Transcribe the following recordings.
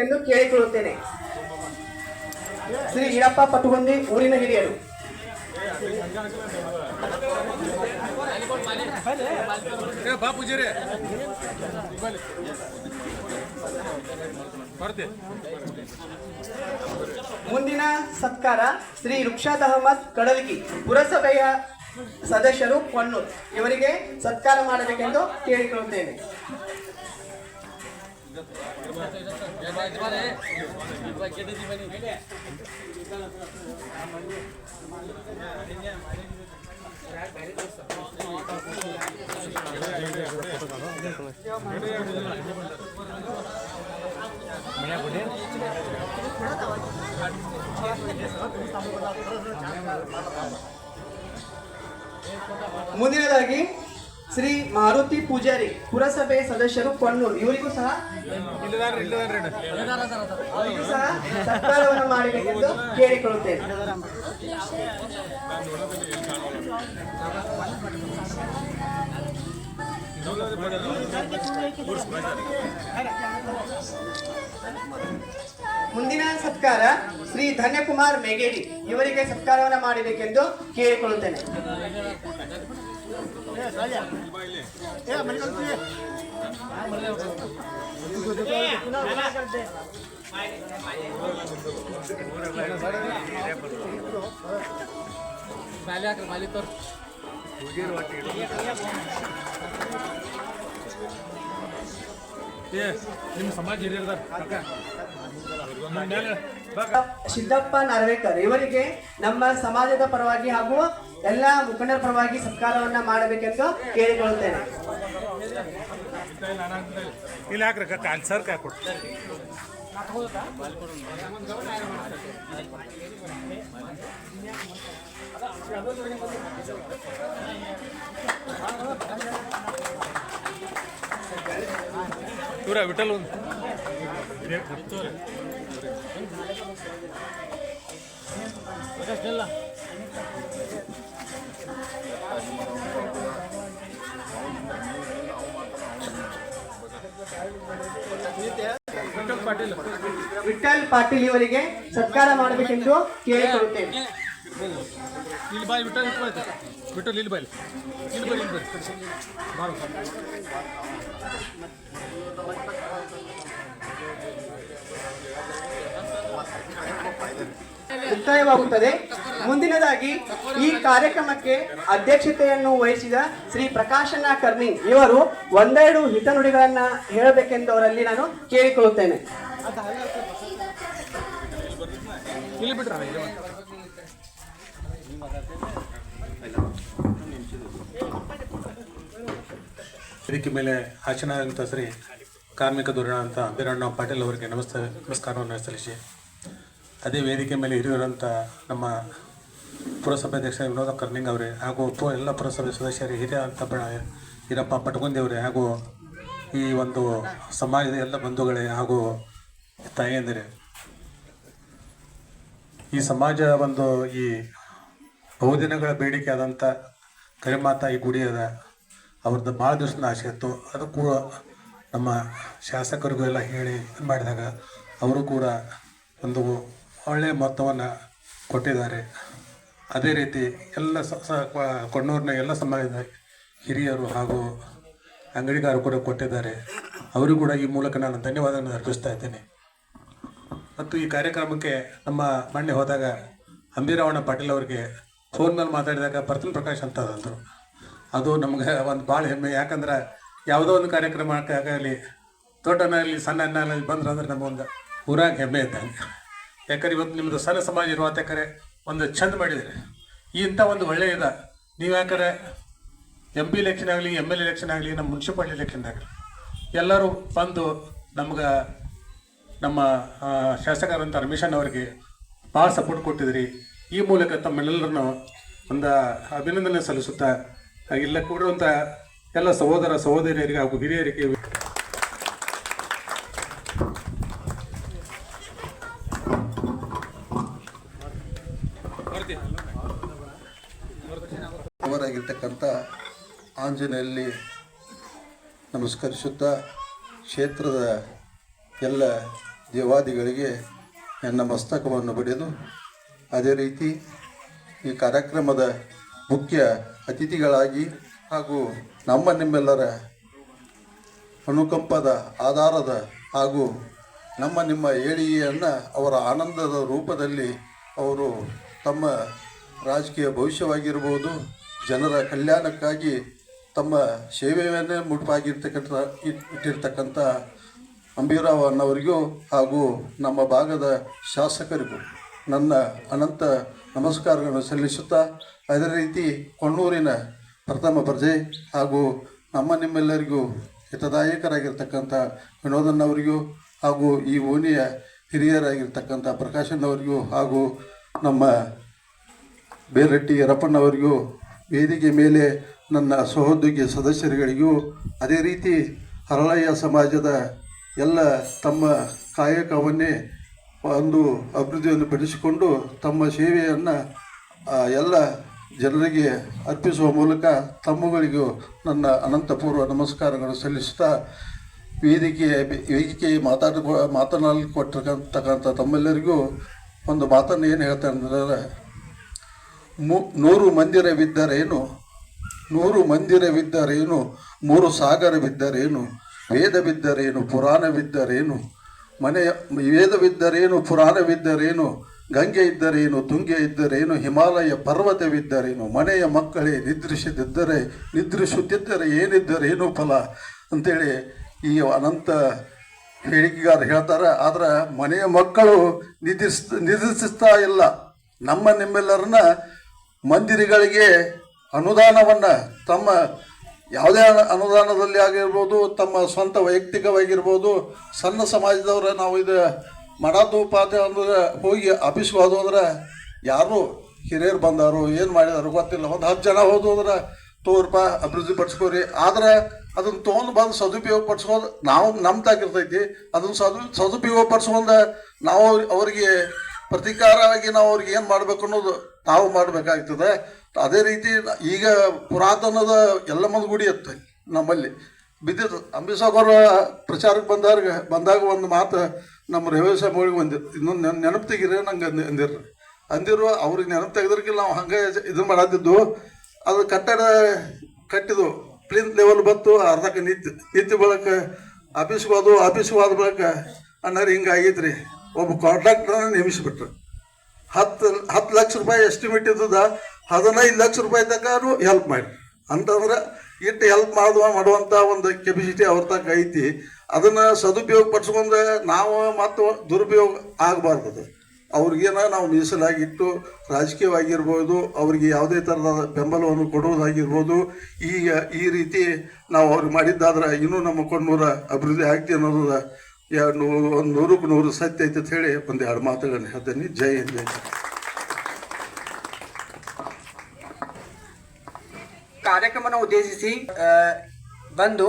ಮಾಡಬೇಕೆಂದು ಕೇಳಿಕೊಳ್ಳುತ್ತೇನೆ. ಶ್ರೀ ಈಡಪ್ಪ ಪಟುಗೊಂದಿ ಊರಿನ ಹಿರಿಯರು. ಮುಂದಿನ ಸತ್ಕಾರ ಶ್ರೀ ರುಕ್ಷಾದ್ ಅಹಮದ್ ಕಡಲ್ಗಿ ಪುರಸಭೆಯ ಸದಸ್ಯರು ಕೊಣ್ಣೂರ್ ಇವರಿಗೆ ಸತ್ಕಾರ ಮಾಡಬೇಕೆಂದು ಕೇಳಿಕೊಳ್ಳುತ್ತೇನೆ. ಮುಂದಿನದಾಗಿ ಶ್ರೀ ಮಾರುತಿ ಪೂಜಾರಿ ಪುರಸಭೆ ಸದಸ್ಯರು ಕೊಣ್ಣೂರು. ಇವರಿಗೂ ಸಹ ಅವರಿಗೂ ಸಹ ಸತ್ಕಾರವನ್ನು ಮಾಡಬೇಕೆಂದು ಕೇಳಿಕೊಳ್ಳುತ್ತೇನೆ. ಮುಂದಿನ ಸತ್ಕಾರ ಶ್ರೀ ಧನ್ಯಕುಮಾರ್ ಮೆಗೇಡಿ. ಇವರಿಗೆ ಸತ್ಕಾರವನ್ನು ಮಾಡಬೇಕೆಂದು ಕೇಳಿಕೊಳ್ಳುತ್ತೇನೆ. ನಿಮ್ಮ ಸಿದ್ದಪ್ಪ ನಾರ್ವೇಕರ್ ಇವರಿಗೆ ನಮ್ಮ ಸಮಾಜದ ಪರವಾಗಿ ಹಾಗೂ ಎಲ್ಲ ಮುಖಂಡರ ಪರವಾಗಿ ಸತ್ಕಾರವನ್ನ ಮಾಡಬೇಕೆಂದು ಕೇಳಿಕೊಳ್ಳುತ್ತೇನೆ. ಇಲ್ಲಿ ಸರ್ ಇವ್ರ ವಿಠಲ್ ಒಂದು ವಿಠಲ್ ವಿಠಲ್ ಪಾಟೀಲ್ ಇವರಿಗೆ ಸತ್ಕಾರ ಮಾಡಬೇಕೆಂದು ಕೇಳಿಕೊಳ್ಳುತ್ತೇನೆ. ಇಲ್ಲಿ ಬಾಯ್ ಇಲ್ಲಿ ಬಾಯ್ ವಿಠಲ್ ಇಲ್ಲಿ ಬಾಯಿ. ಇಲ್ಲಿ ಬಾಯಿ ಇಲ್ಲಿ ಬಾರೋ ಮುಕ್ತಾಯವಾಗುತ್ತದೆ. ಮುಂದಿನದಾಗಿ ಈ ಕಾರ್ಯಕ್ರಮಕ್ಕೆ ಅಧ್ಯಕ್ಷತೆಯನ್ನು ವಹಿಸಿದ ಶ್ರೀ ಪ್ರಕಾಶನ ಕರ್ಣಿ ಇವರು ಒಂದೆರಡು ಹಿತನುಡಿಗಳನ್ನ ಹೇಳಬೇಕೆಂದು ಅವರಲ್ಲಿ ನಾನು ಕೇಳಿಕೊಳ್ಳುತ್ತೇನೆ. ವೇದಿಕೆ ಮೇಲೆ ಆಚರಣೆ ಶ್ರೀ ಕಾರ್ಮಿಕ ಧೋರಣ ಅಂತ ಬೀರಣ್ಣ ಪಾಟೀಲ್ ಅವರಿಗೆ ನಮಸ್ತೆ ನಮಸ್ಕಾರವನ್ನು ಸಲ್ಲಿಸಿ. ಅದೇ ವೇದಿಕೆ ಮೇಲೆ ಹಿರಿಯರಂಥ ನಮ್ಮ ಪುರಸಭೆ ಅಧ್ಯಕ್ಷ ವಿನೋದ ಕರ್ನಿಂಗ್ ಅವರೇ, ಹಾಗೂ ಪು ಎಲ್ಲ ಪುರಸಭೆ ಸದಸ್ಯರು, ಹಿರಿಯ ಅಂತ ಪಟ್ಕೊಂದಿ ಅವರೇ, ಹಾಗೂ ಈ ಒಂದು ಸಮಾಜದ ಎಲ್ಲ ಬಂಧುಗಳೇ, ಹಾಗೂ ತಾಯಿಯಂದಿರೇ ಈ ಸಮಾಜ ಒಂದು ಈ ಬಹುದಿನಗಳ ಬೇಡಿಕೆ ಆದಂಥ ಕರಿಮಾತಾ ಈ ಗುಡಿ ಅದ. ಅವ್ರದ್ದು ಭಾಳ ದಿವಸದ ಆಸೆ ಇತ್ತು. ಅದು ಕೂಡ ನಮ್ಮ ಶಾಸಕರಿಗೂ ಎಲ್ಲ ಹೇಳಿ ಮಾಡಿದಾಗ, ಅವರು ಕೂಡ ಒಂದು ಒಳ್ಳೆಯ ಮೊತ್ತವನ್ನು ಕೊಟ್ಟಿದ್ದಾರೆ. ಅದೇ ರೀತಿ ಎಲ್ಲ ಕೊಣ್ಣೂರಿನ ಎಲ್ಲ ಸಮಾಜದ ಹಿರಿಯರು ಹಾಗೂ ಅಂಗಡಿಗಾರರು ಕೂಡ ಕೊಟ್ಟಿದ್ದಾರೆ. ಅವರು ಕೂಡ ಈ ಮೂಲಕ ನಾನು ಧನ್ಯವಾದವನ್ನು ಅರ್ಪಿಸ್ತಾ ಇದ್ದೇನೆ. ಮತ್ತು ಈ ಕಾರ್ಯಕ್ರಮಕ್ಕೆ ನಮ್ಮ ಮೊನ್ನೆ ಹೋದಾಗ ಅಂಬೀರಾವಣ ಪಾಟೀಲ್ ಅವರಿಗೆ ಫೋನ್ ಮೇಲೆ ಮಾತಾಡಿದಾಗ ಪ್ರಥಮ ಪ್ರಕಾಶ್ ಅಂತ ಅಂದರು ಅದು ನಮಗೆ ಒಂದು ಭಾಳ ಹೆಮ್ಮೆ. ಯಾಕಂದ್ರೆ ಯಾವುದೋ ಒಂದು ಕಾರ್ಯಕ್ರಮಕ್ಕಾಗಲಿ ದೊಡ್ಡನಾಗಲಿ ಸಣ್ಣ ಅನ್ನಾಗಲಿ ಬಂದ್ರೆ ಅಂದ್ರೆ ನಮಗೊಂದು ಊರಾಗ ಹೆಮ್ಮೆ ಇದ್ದಂಗೆ. ಯಾಕಂದ್ರೆ ಇವತ್ತು ನಿಮ್ಮದು ಸಣ್ಣ ಸಮಾಜ ಇರುವ ಯಾಕಂದ್ರೆ ಒಂದು ಚಂದ ಮಾಡಿದ್ರಿ ಇಂಥ ಒಂದು ಒಳ್ಳೆಯ ಇದ ನೀವು ಯಾಕಂದ್ರೆ ಎಂ ಪಿ ಎಲೆಕ್ಷನ್ ಆಗಲಿ ಎಂ ಎಲ್ ಎಲೆಕ್ಷನ್ ಆಗಲಿ, ನಮ್ಮ ಮುನ್ಸಿಪಾಲ್ಟಿ ಎಲೆಕ್ಷನ್ ಆಗಲಿ ಎಲ್ಲರೂ ಬಂದು ನಮ್ಗೆ, ನಮ್ಮ ಶಾಸಕರಂತ ರಮೇಶನ್ ಅವರಿಗೆ ಭಾಳ ಸಪೋರ್ಟ್ ಕೊಟ್ಟಿದ್ರಿ. ಈ ಮೂಲಕ ತಮ್ಮೆಲ್ಲರನ್ನು ಒಂದು ಅಭಿನಂದನೆ ಸಲ್ಲಿಸುತ್ತಾ, ಇಲ್ಲ ಕೂಡಿರುವಂಥ ಎಲ್ಲ ಸಹೋದರ ಸಹೋದರಿಯರಿಗೆ ಹಾಗೂ ಹಿರಿಯರಿಗೆ ಆಂಜನೇಯಲ್ಲಿ ನಮಸ್ಕರಿಸುತ್ತಾ ಕ್ಷೇತ್ರದ ಎಲ್ಲ ದೇವಾದಿಗಳಿಗೆ ನನ್ನ ಮಸ್ತಕವನ್ನು ಬಡಿದು, ಅದೇ ರೀತಿ ಈ ಕಾರ್ಯಕ್ರಮದ ಮುಖ್ಯ ಅತಿಥಿಗಳಾಗಿ ಹಾಗೂ ನಮ್ಮ ನಿಮ್ಮೆಲ್ಲರ ಅನುಕಂಪದ ಆಧಾರದ ಹಾಗೂ ನಮ್ಮ ನಿಮ್ಮ ಏಳಿಗೆಯನ್ನು ಅವರ ಆನಂದದ ರೂಪದಲ್ಲಿ ಅವರು ತಮ್ಮ ರಾಜಕೀಯ ಭವಿಷ್ಯವಾಗಿರ್ಬೋದು, ಜನರ ಕಲ್ಯಾಣಕ್ಕಾಗಿ ತಮ್ಮ ಸೇವೆಯನ್ನೇ ಮುಡುಪಾಗಿರ್ತಕ್ಕಂಥ ಇಟ್- ಇಟ್ಟಿರ್ತಕ್ಕಂಥ ಅಂಬೀರಾವ್ ಅನ್ನವರಿಗೂ ಹಾಗೂ ನಮ್ಮ ಭಾಗದ ಶಾಸಕರಿಗೂ ನನ್ನ ಅನಂತ ನಮಸ್ಕಾರಗಳನ್ನು ಸಲ್ಲಿಸುತ್ತಾ, ಅದೇ ರೀತಿ ಕೊಣ್ಣೂರಿನ ಪ್ರಥಮ ಪ್ರಜೆ ಹಾಗೂ ನಮ್ಮ ನಿಮ್ಮೆಲ್ಲರಿಗೂ ಹಿತದಾಯಕರಾಗಿರ್ತಕ್ಕಂಥ ವಿನೋದನ್ನವರಿಗೂ ಹಾಗೂ ಈ ಓಣಿಯ ಹಿರಿಯರಾಗಿರ್ತಕ್ಕಂಥ ಪ್ರಕಾಶಣ್ಣವರಿಗೂ ಹಾಗೂ ನಮ್ಮ ಬೇರೆಟ್ಟಿ ಯರಪ್ಪನವರಿಗೂ ವೇದಿಕೆ ಮೇಲೆ ನನ್ನ ಸಹೋದ್ಯೋಗಿ ಸದಸ್ಯರುಗಳಿಗೂ ಅದೇ ರೀತಿ ಹರಳಯ್ಯ ಸಮಾಜದ ಎಲ್ಲ ತಮ್ಮ ಕಾಯಕವನ್ನೇ ಒಂದು ಅಭಿವೃದ್ಧಿಯನ್ನು ಪಡಿಸಿಕೊಂಡು ತಮ್ಮ ಸೇವೆಯನ್ನು ಎಲ್ಲ ಜನರಿಗೆ ಅರ್ಪಿಸುವ ಮೂಲಕ ತಮ್ಮಗಳಿಗೂ ನನ್ನ ಅನಂತಪೂರ್ವ ನಮಸ್ಕಾರಗಳು ಸಲ್ಲಿಸುತ್ತಾ ವೇದಿಕೆ ವೇದಿಕೆ ಮಾತಾಡ ಮಾತನಾಡಲ್ಕೊಟ್ಟಿರ್ತಕ್ಕಂಥ ತಮ್ಮೆಲ್ಲರಿಗೂ ಒಂದು ಮಾತನ್ನು ಏನು ಹೇಳ್ತಾರೆ ಅಂದರೆ ಮು, ನೂರು ಮಂದಿರವಿದ್ದರೇನು ನೂರು ಮಂದಿರವಿದ್ದರೇನು? ಮೂರು ಸಾಗರವಿದ್ದರೇನು? ವೇದವಿದ್ದರೇನು? ಪುರಾಣವಿದ್ದರೇನು? ಮನೆಯ ವೇದವಿದ್ದರೇನು? ಪುರಾಣವಿದ್ದರೇನು? ಗಂಗೆ ಇದ್ದರೇನು ತುಂಗೆ ಇದ್ದರೇನು ಹಿಮಾಲಯ ಪರ್ವತವಿದ್ದರೇನು? ಮನೆಯ ಮಕ್ಕಳೇ, ನಿದ್ರಿಸದಿದ್ದರೆ, ನಿದ್ರಿಸುತ್ತಿದ್ದರೆ ಏನಿದ್ದರೇನು ಫಲ? ಅಂತೇಳಿ ಈ ಅನಂತ ಹೇಳಿಕೆಗಾರ ಹೇಳ್ತಾರೆ. ಆದರೆ ಮನೆಯ ಮಕ್ಕಳು ನಿದ್ರಿಸ್, ನಿದ್ರಿಸ್ತಾ ಇಲ್ಲ. ನಮ್ಮ ನಿಮ್ಮೆಲ್ಲರನ್ನ ಮಂದಿರಗಳಿಗೆ ಅನುದಾನವನ್ನು ತಮ್ಮ ಯಾವುದೇ ಅನುದಾನದಲ್ಲಿ ಆಗಿರ್ಬೋದು, ತಮ್ಮ ಸ್ವಂತ ವೈಯಕ್ತಿಕವಾಗಿರ್ಬೋದು, ಸಣ್ಣ ಸಮಾಜದವರ ನಾವು ಇದು ಮಾಡೋದೋಪಾದ ಅಂದ್ರೆ ಹೋಗಿ ಆಫೀಸ್ಗೆ ಹೋದು ಅಂದ್ರೆ ಯಾರು ಹಿರಿಯರು ಬಂದಾರು ಏನು ಮಾಡಿದಾರು ಗೊತ್ತಿಲ್ಲ. ಒಂದು ಹತ್ತು ಜನ ಹೋದು ಅಂದ್ರೆ ತೋರ್ಪ ಅಭಿವೃದ್ಧಿ ಪಡಿಸ್ಕೋರಿ. ಆದ್ರೆ ಅದನ್ನ ತೊಗೊಂಡು ಬಂದು ಸದುಪಯೋಗ ಪಡಿಸ್ಕೊಂಡು ನಾವು ನಮ್ಮ ತಾಕಿರ್ತೈತಿ ಅದನ್ನು ಸದು, ಸದುಪಯೋಗ ಪಡಿಸ್ಕೊಂಡು ನಾವು ಅವರಿಗೆ ಪ್ರತಿಕಾರವಾಗಿ ನಾವು ಅವ್ರಿಗೆ ಏನು ಮಾಡಬೇಕು ಅನ್ನೋದು ನಾವು ಮಾಡಬೇಕಾಗ್ತದೆ. ಅದೇ ರೀತಿ ಈಗ ಪುರಾತನದ ಎಲ್ಲಮ್ಮನ ಗುಡಿ ಇತ್ತು ನಮ್ಮಲ್ಲಿ. ಬಿದ್ದಿದ್ದು ಅಂಬಿಸಾಗರ ಪ್ರಚಾರಕ್ಕೆ ಬಂದಾಗ ಬಂದಾಗ ಒಂದು ಮಾತು ನಮ್ಮ ರೇವೇಶ ಮೋಳಿಗೆ ಬಂದಿರು ಇನ್ನೊಂದು ನೆನ್ ನೆನಪು ತೆಗೀರಿ ನಂಗೆ ಅಂದಿ, ಅಂದಿರ್ರಿ. ಅಂದಿರು ಅವ್ರಿಗೆ ನೆನಪು ತೆಗೆದ್ರಿಗೆ ನಾವು ಹಂಗೆ ಇದು ಮಾಡತ್ತಿದ್ದು ಅದು ಕಟ್ಟಡ ಕಟ್ಟಿದ್ದು ಪ್ಲಿಂತ್ ಲೆವೆಲ್ ಬತ್ತು, ಅರ್ಧಕ್ಕೆ ನಿಂತು ನಿಂತು ಬಳಕ, ಆಫೀಸ್ಗೆ ಹೋದ್ವು ಆಫೀಸ್ಗೆ ಹೋದ ಬಳಕ ಅಣ್ಣರು ಹಿಂಗೆ ಆಗೈತ್ರಿ. ಒಬ್ಬ ಕಾಂಟ್ರಾಕ್ಟರ್ನ ನೇಮಿಸಿಬಿಟ್ರು. ಹತ್ತು ಹತ್ತು ಲಕ್ಷ ರೂಪಾಯಿ ಎಸ್ಟಿಮೇಟ್ ಇದ್ದದ ಹದಿನೈದು ಲಕ್ಷ ರೂಪಾಯಿ ತನಕ ಹೆಲ್ಪ್ ಮಾಡಿ. ಅಂತಂದ್ರೆ ಇಟ್ಟು ಹೆಲ್ಪ್ ಮಾಡುವ ಮಾಡುವಂಥ ಒಂದು ಕೆಪಾಸಿಟಿ ಅವ್ರ ತಕ್ಕ ಐತಿ. ಅದನ್ನು ಸದುಪಯೋಗ ಪಡಿಸ್ಕೊಂಡ್ರೆ ನಾವು ಮತ್ತು ದುರುಪಯೋಗ ಆಗಬಾರ್ದು ಅವ್ರಿಗೇನ ನಾವು ಮೀಸಲಾಗಿಟ್ಟು ರಾಜಕೀಯವಾಗಿರ್ಬೋದು, ಅವ್ರಿಗೆ ಯಾವುದೇ ಥರದ ಬೆಂಬಲವನ್ನು ಕೊಡುವುದಾಗಿರ್ಬೋದು, ಈಗ ಈ ರೀತಿ ನಾವು ಅವ್ರಿಗೆ ಮಾಡಿದ್ದಾದ್ರೆ ಇನ್ನೂ ನಮ್ಮ ಕೊಣ್ಣೂರ ಅಭಿವೃದ್ಧಿ ಆಗ್ತಿ ಅನ್ನೋದು ಎರಡು ನೂರು, ಒಂದು ನೂರಕ್ಕೆ ನೂರು ಸತ್ಯ ಐತೆ ಅಂತ ಹೇಳಿ ಒಂದು ಎರಡು ಮಾತುಗಳನ್ನು ಹೇಳ್ತೇನೆ. ಜೈ ಹಿಂದ್, ಜೈ ಕಾರ್ಯಕ್ರಮವನ್ನು ಉದ್ದೇಶಿಸಿ ಬಂದು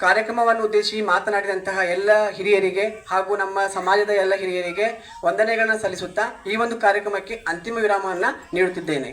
ಕಾರ್ಯಕ್ರಮವನ್ನು ಉದ್ದೇಶಿಸಿ ಮಾತನಾಡಿದಂತಹ ಎಲ್ಲ ಹಿರಿಯರಿಗೆ ಹಾಗೂ ನಮ್ಮ ಸಮಾಜದ ಎಲ್ಲ ಹಿರಿಯರಿಗೆ ವಂದನೆಗಳನ್ನು ಸಲ್ಲಿಸುತ್ತಾ ಈ ಒಂದು ಕಾರ್ಯಕ್ರಮಕ್ಕೆ ಅಂತಿಮ ವಿರಾಮವನ್ನು ನೀಡುತ್ತಿದ್ದೇನೆ.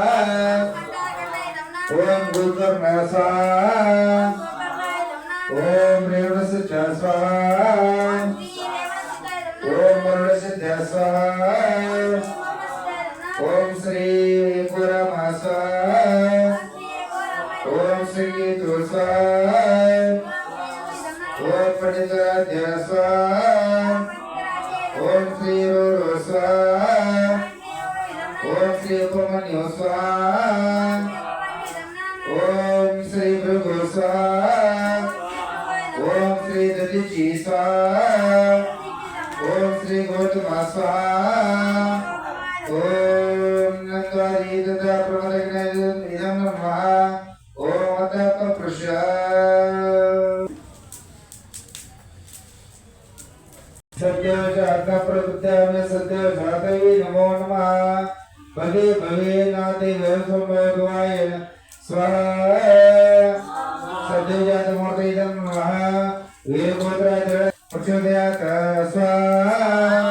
ఓం గురుకర్ణ ఓం రేవణ సిద్ధ ఓం వరుణ సిద్ధ ఓం శ్రీ పురమాస ఓం శ్రీ తులస ఓం పండితాధ్యాస ఓం శ్రీ రోస ఓం శ్రీ ఉపమన్యోస नमः स्वाहा ॐ नत्वादि तथा प्रमदग्नयं नमः ॐ अतः पपृष सत्यवशात्मप्रवृत्त्यामे सत्यवशातये नमो नमः भगे भगे नाते वैभवाय स्वाहा सत्यवशातमूर्तये नमः वीरभद्राय प्रचोदयात् स्वाहा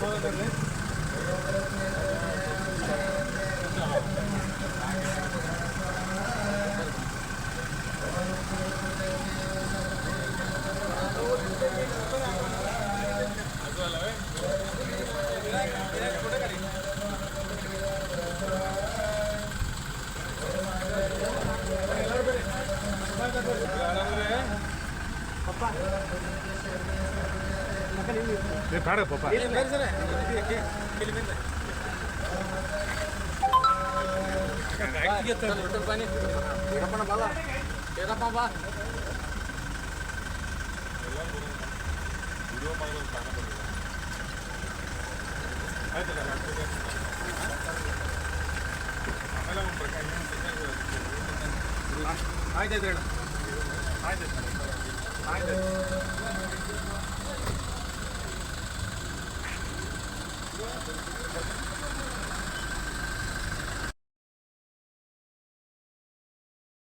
Sonra ne? ಬೇಡ ಪಾಪ. ಆಯ್ತಾಯ್ತು ಹೇಳ ಆಯ್ತಾಯ್ತು ಆಯ್ತಾಯ್ತು